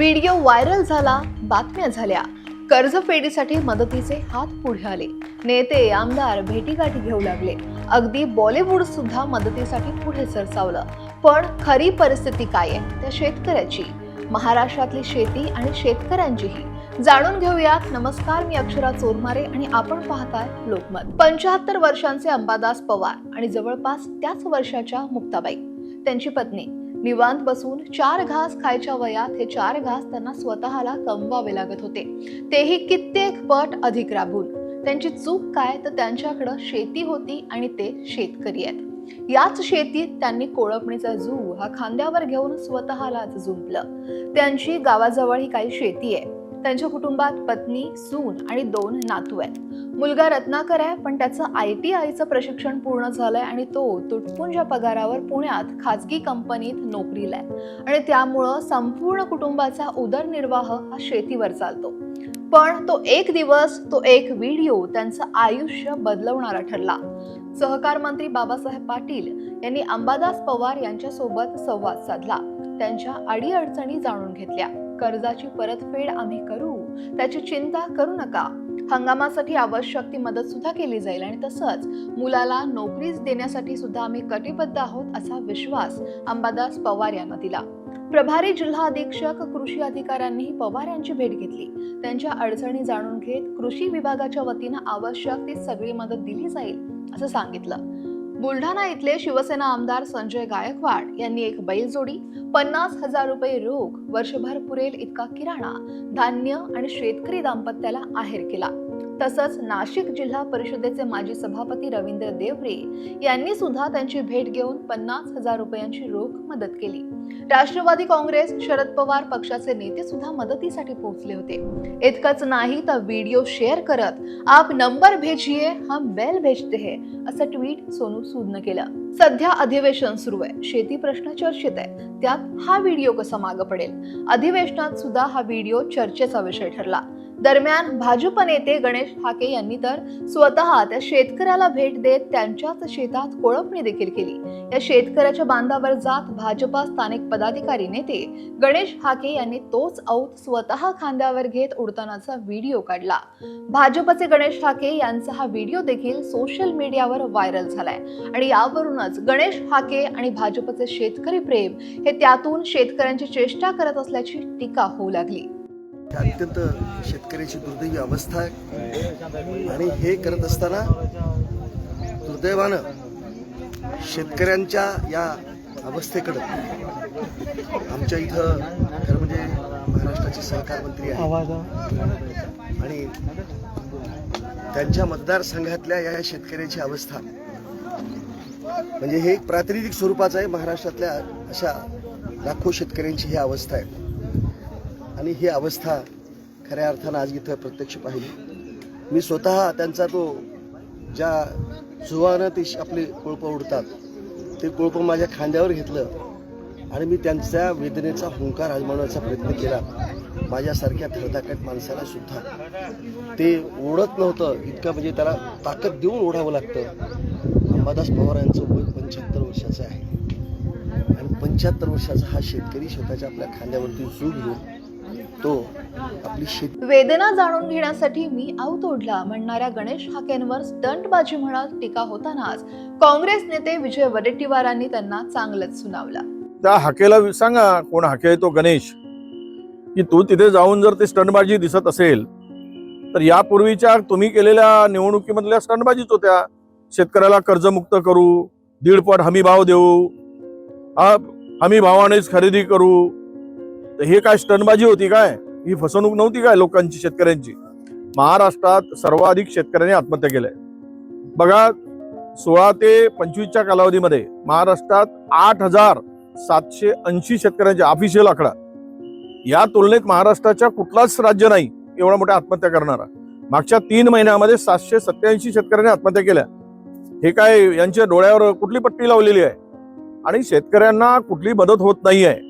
Video viral झाला बातम्या झाल्या. कर्जफेडीसाठी मदतीचे हात पुढे आले. नेते आमदार भेटीगाठी घेऊ लागले. अगदी बॉलिवूड सुद्धा मदतीसाठी पुढे सरसावलं. पण खरी परिस्थिती काय आहे? त्या शेतकऱ्याची. महाराष्ट्रातली शेती आणि शेतकऱ्यांचीही. जाणून घेऊयात. नमस्कार मी अक्षरा चोरमारे आणि आपण पाहताय लोकमत. पंचाहत्तर वर्षांचे अंबादास पवार आणि जवळपास त्याच वर्षाच्या मुक्ताबाई. त्यांची पत्नी निवांत बसून चार घास खायच्या वयात हे चार घास त्यांना स्वतःला कमवावे लागत होते. तेही कित्येक पट अधिक राबून. त्यांची चूक काय? तर त्यांच्याकडं शेती होती आणि ते शेतकरी आहेत. याच शेतीत त्यांनी कोळपणीचा जू हा खांद्यावर घेऊन स्वतःलाच जुंपलं. त्यांची गावाजवळ ही काही शेती आहे. त्यांच्या कुटुंबात पत्नी सून आणि दोन नातू आहेत. मुलगा रत्नाकर आहे पण त्याचं आय टी आयचं प्रशिक्षण पूर्ण झालंय आणि तो तुटपुंजा पगारावर पुण्यात खाजगी कंपनीत नोकरीला आहे. आणि त्यामुळं संपूर्ण कुटुंबाचा उदरनिर्वाह हा शेतीवर चालतो. पण तो एक दिवस तो एक व्हिडिओ त्यांचं आयुष्य बदलवणारा ठरला. सहकार मंत्री बाबासाहेब पाटील यांनी अंबादास पवार यांच्यासोबत संवाद साधला. त्यांच्या अडीअडचणी जाणून घेतल्या. कर्जाची परतफेड आम्ही करू. त्याची चिंता करू नका. हंगामासाठी आवश्यक ती मदत सुद्धा केली जाईल आणि तसंच मुलाला नोकरीच देण्यासाठी सुद्धा आम्ही कटिबद्ध आहोत असा विश्वास अंबादास पवार यांना दिला. प्रभारी जिल्हा अधीक्षक कृषी अधिकाऱ्यांनीही पवार यांची भेट घेतली. त्यांच्या अडचणी जाणून घेत कृषी विभागाच्या वतीनं आवश्यक ती सगळी मदत दिली जाईल असं सांगितलं. बुलढाणा इथले शिवसेना आमदार संजय गायकवाड यांनी एक बैलजोडी पन्नास हजार रुपये रोख वर्षभर पुरेल इतका किराणा धान्य आणि शेतकरी दाम्पत्याला आहेर केला. तसंच नाशिक जिल्हा परिषदेचे माजी सभापती रवींद्र देवरे यांनी सुद्धा त्यांची भेट घेऊन पन्नास हजार रुपयांची रोख मदत केली. राष्ट्रवादी काँग्रेस शरद पवार पक्षाचे नेते सुद्धा मदतीसाठी पोहोचले होते. इतकंच नाही तर व्हिडिओ शेअर करत आप नंबर भेजिए हम बेल भेजते है असं ट्विट सोनू सूदनं केलं. सध्या अधिवेशन सुरू आहे. शेती प्रश्न चर्चेत आहे. त्यात हा व्हिडिओ कसा मागं पडेल? अधिवेशनात सुद्धा हा व्हिडिओ चर्चेचा विषय ठरला. दरम्यान भाजप नेते गणेश ठाके यांनी तर स्वतः त्या शेतकऱ्याला भेट देत त्यांच्याच शेतात कोळपणी देखील केली. या शेतकऱ्याच्या बांधावर जात भाजपा स्थानिक पदाधिकारी नेते गणेश ठाके यांनी तोच औत स्वतः खांद्यावर घेत उडतानाचा व्हिडिओ काढला. भाजपचे गणेश ठाके यांचा हा व्हिडिओ देखील सोशल मीडियावर व्हायरल झालाय. आणि यावरूनच गणेश हाके आणि भाजपचे शेतकरी प्रेम हे त्यातून शेतकऱ्यांची चेष्टा करत असल्याची टीका होऊ लागली. अत्यंत शेतकऱ्याची दुर्दैवी अवस्था आहे. आणि हे करत असताना दुर्दैवानं शेतकऱ्यांच्या या अवस्थेकडं आमच्या इथं खरं म्हणजे महाराष्ट्राचे सहकार मंत्री आहे आणि त्यांच्या मतदारसंघातल्या या शेतकऱ्याची अवस्था म्हणजे हे एक प्रातिनिधिक स्वरूपाचं आहे. महाराष्ट्रातल्या अशा लाखो शेतकऱ्यांची ही अवस्था आहे. आणि ही अवस्था खऱ्या अर्थानं आज इथं प्रत्यक्ष पाहिली. मी स्वतः त्यांचा तो ज्या जुवानं ते आपले कोळपं उडतात ते कोळपं माझ्या खांद्यावर घेतलं आणि मी त्यांच्या वेदनेचा हुंकार आजमावण्याचा प्रयत्न केला. माझ्यासारख्या थरदाकट माणसाला सुद्धा. ते ओढत नव्हतं इतकं म्हणजे त्याला ताकद देऊन ओढावं लागतं. अंबादास पवार यांचं वय पंच्याहत्तर वर्षाचं आहे. आणि पंच्याहत्तर वर्षाचा हा शेतकरी स्वतःच्या आपल्या खांद्यावरती जू घेऊन तो आपली शेती. वेदना जाणून घेण्यासाठी मी आऊत ओढला म्हणणाऱ्या गणेश हाकेंवर स्टंटबाजी म्हणत टीका होतानाच काँग्रेस नेते विजय वडेट्टीवारांनी त्यांना चांगलंच सुनावलं. त्या हाकेला वि- सांगा कोण हाके आहे तो गणेश? की तू तिथे जाऊन जर ते स्टंटबाजी दिसत असेल तर यापूर्वीच्या तुम्ही केलेल्या निवडणुकीमधल्या स्टंटबाजीच होत्या. शेतकऱ्याला कर्जमुक्त करू दीडपट हमी भाव देऊ हमी भावानेच खरेदी करू तर हे काय स्टनबाजी होती काय? ही फसवणूक नव्हती काय लोकांची शेतकऱ्यांची? महाराष्ट्रात सर्वाधिक शेतकऱ्यांनी आत्महत्या केल्या. बघा सोळा ते पंचवीसच्या कालावधीमध्ये महाराष्ट्रात आठ हजार सातशे ऐंशी शेतकऱ्यांचे ऑफिशियल आकडा. या तुलनेत महाराष्ट्राच्या कुठलाच राज्य नाही एवढा मोठ्या आत्महत्या करणारा. मागच्या तीन महिन्यामध्ये सातशे सत्याऐंशी शेतकऱ्यांनी आत्महत्या केल्या. हे काय यांच्या डोळ्यावर कुठली पट्टी लावलेली आहे? आणि शेतकऱ्यांना कुठली मदत होत नाही आहे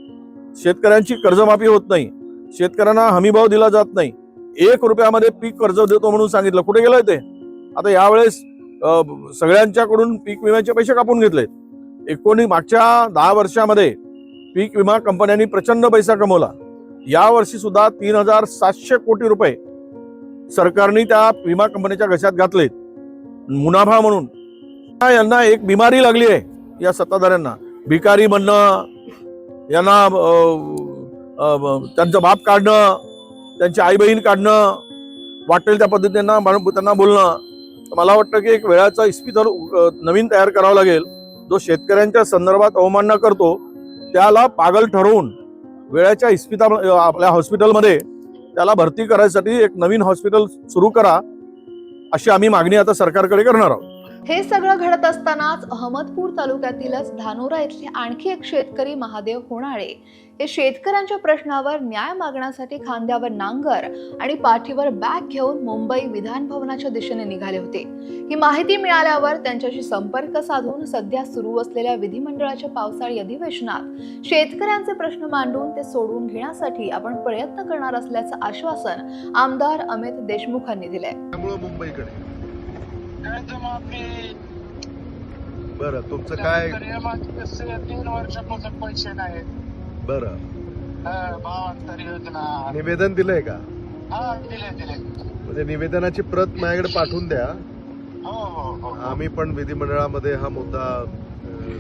शेतकऱ्यांची कर्जमाफी होत नाही. शेतकऱ्यांना हमीभाव दिला जात नाही. एक रुपयामध्ये पीक कर्ज देतो म्हणून सांगितलं. कुठे गेलंय ते? आता यावेळेस सगळ्यांच्याकडून पीक विम्याचे पैसे कापून घेतलेत. एकोणी मागच्या दहा वर्षामध्ये पीक विमा कंपन्यांनी प्रचंड पैसा कमवला. या वर्षी सुद्धा तीन हजार सातशे कोटी रुपये सरकारने त्या विमा कंपन्याच्या घशात घातलेत. मुनाफा म्हणून. यांना एक बिमारी लागली आहे या सत्ताधाऱ्यांना. भिकारी बनणं यांना त्यांचं बाप काढणं त्यांची आई बहीण काढणं वाटेल त्या पद्धतीनं त्यांना बोलणं मला वाटतं की एक वेळाचा इस्पितळ नवीन तयार करावा लागेल. जो शेतकऱ्यांच्या संदर्भात अवमानना करतो त्याला पागल ठरवून वेळाच्या इस्पिता आपल्या हॉस्पिटलमध्ये त्याला भरती करायसाठी एक नवीन हॉस्पिटल सुरू करा अशी आम्ही मागणी आता सरकारकडे करणार आहोत. हे सगळं घडत असतानाच अहमदपूर तालुक्यातीलच धानोरा इथले आणखी एक शेतकरी महादेव होणाळे हे शेतकऱ्यांच्या प्रश्नावर न्याय मागण्यासाठी खांद्यावर नांगर आणि पाठीवर बॅग घेऊन मुंबई विधान भवनाच्या दिशेने निघाले होते. ही माहिती मिळाल्यावर त्यांच्याशी संपर्क साधून सध्या सुरू असलेल्या विधिमंडळाच्या पावसाळी अधिवेशनात शेतकऱ्यांचे प्रश्न मांडून ते सोडवून घेण्यासाठी आपण प्रयत्न करणार असल्याचं आश्वासन आमदार अमित देशमुखांनी दिलंय. कर्जमाफी बरं तुमचं काय? तीन वर्षापासून पैसे नाहीत. बरं. भावांतर योजना. निवेदन दिलंय का? हा दिले दिले म्हणजे निवेदनाची प्रत माझ्याकडे पाठवून द्या. हो हो हो. आम्ही पण विधिमंडळामध्ये हा मुद्दा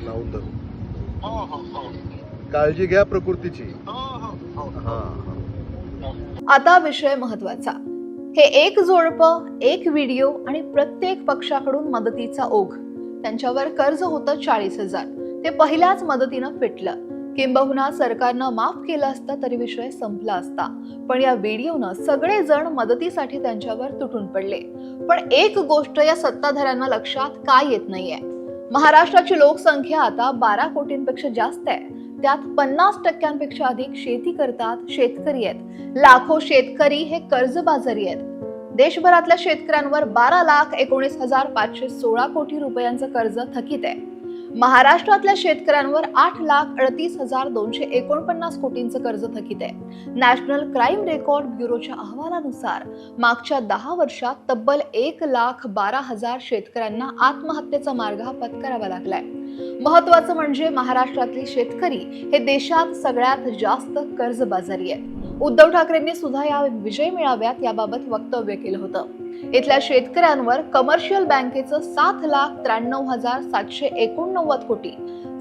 लावून धरू. हो हो हो. काळजी घ्या प्रकृतीची. हो हो. हो हा. हा. आता विषय महत्त्वाचा. हे एक जोडपं एक व्हिडिओ आणि प्रत्येक पक्षाकडून मदतीचा ओघ. त्यांच्यावर कर्ज होतं चाळीस हजार. ते पहिल्याच मदतीनं फिटलं. किंबहुना सरकारनं माफ केलं असतं तरी विषय संपला असता. पण या व्हिडिओनं सगळे जण मदतीसाठी त्यांच्यावर तुटून पडले. पण एक गोष्ट या सत्ताधाऱ्यांना लक्षात काय येत नाहीये? महाराष्ट्राची लोकसंख्या आता बारा कोटींपेक्षा जास्त आहे. त्यात पन्नास टक्क्यांपेक्षा अधिक शेती करतात शेतकरी आहेत. लाखो शेतकरी हे कर्जबाजारी आहेत. देशभरातल्या शेतकऱ्यांवर बारा लाख एकोणीस हजार पाचशे सोळा कोटी रुपयांचं कर्ज थकीत आहे. महाराष्ट्रातल्या शेतकऱ्यांवर आठ लाख अडतीस हजार दोनशे एकोणपन्नास कोटींचं कर्ज थकीत आहे. नॅशनल क्राईम रेकॉर्ड ब्युरोच्या अहवालानुसार मागच्या दहा वर्षात तब्बल एक लाख बारा हजार शेतकऱ्यांना आत्महत्येचा मार्ग हा पत्करावा लागलाय. महत्वाचं म्हणजे महाराष्ट्रातले शेतकरी हे देशात सगळ्यात जास्त कर्जबाजारी आहेत. उद्धव ठाकरेंनी सुद्धा या विजय मेळाव्यात याबाबत वक्तव्य केलं होतं. इथल्या शेतकऱ्यांवर कमर्शियल बँकेचं सात लाख त्र्याण्णव हजार सातशे एकोणनव्वद कोटी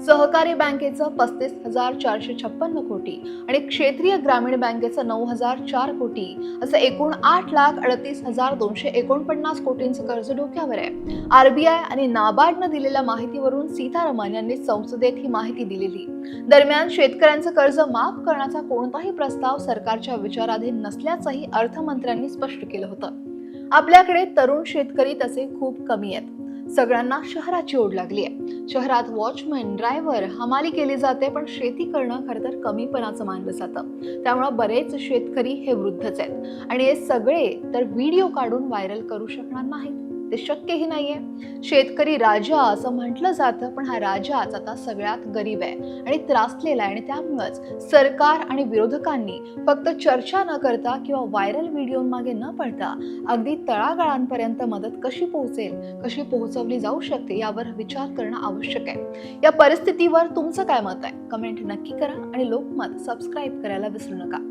सहकारी बँकेचं पस्तीस हजार चारशे छप्पन्न कोटी आणि क्षेत्रीय ग्रामीण बँकेचं नऊ हजार चार कोटी असं एकूण आठ लाख अडतीस हजार दोनशे एकोणपन्नास कोटींचं कर्ज डोक्यावर आहे. आरबीआय आणि नाबार्डनं दिलेल्या माहितीवरून सीतारामन यांनी संसदेत ही माहिती दिलेली. दरम्यान शेतकऱ्यांचं कर्ज माफ करण्याचा कोणताही प्रस्ताव सरकारच्या विचाराधीन नसल्याचंही अर्थमंत्र्यांनी स्पष्ट केलं होतं. आपल्याकडे तरुण शेतकरी तसे खूप कमी आहेत. सगळ्यांना शहराची ओढ लागली आहे. शहरात वॉचमन ड्रायव्हर हमाली केली जाते पण शेती करणं खरं तर कमीपणाचं मानलं जातं त्यामुळं बरेच शेतकरी हे वृद्धच आहेत. आणि हे सगळे तर व्हिडिओ काढून व्हायरल करू शकणार नाहीत. ते शक्यही नाहीये. शेतकरी राजा असं म्हटलं जातं पण हा राजाच आता सगळ्यात गरीब आहे आणि त्रासलेला आहे. आणि त्यामुळंच सरकार आणि विरोधकांनी फक्त चर्चा न करता किंवा व्हायरल व्हिडिओमागे न पडता अगदी तळागाळांपर्यंत मदत कशी पोहोचेल कशी पोहोचवली जाऊ शकते यावर विचार करणं आवश्यक आहे. या परिस्थितीवर तुमचं काय मत आहे? कमेंट नक्की करा आणि लोकमत सबस्क्राईब करायला विसरू नका.